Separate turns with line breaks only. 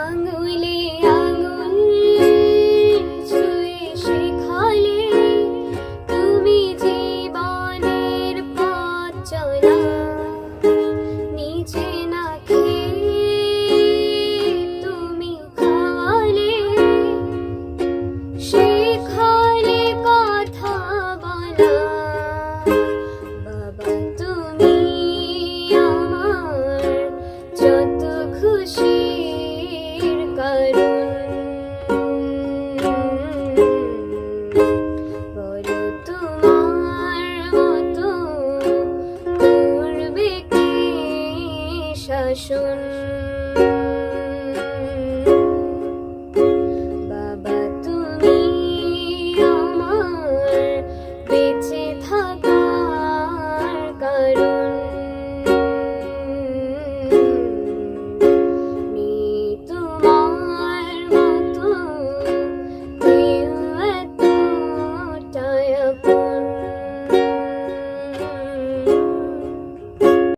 আঙুলে আঙুল শেখালে তুমি জীবনের না খেয়ে তুমি শেখালে কথা বলা। তুমি আমার যত খুশি শুন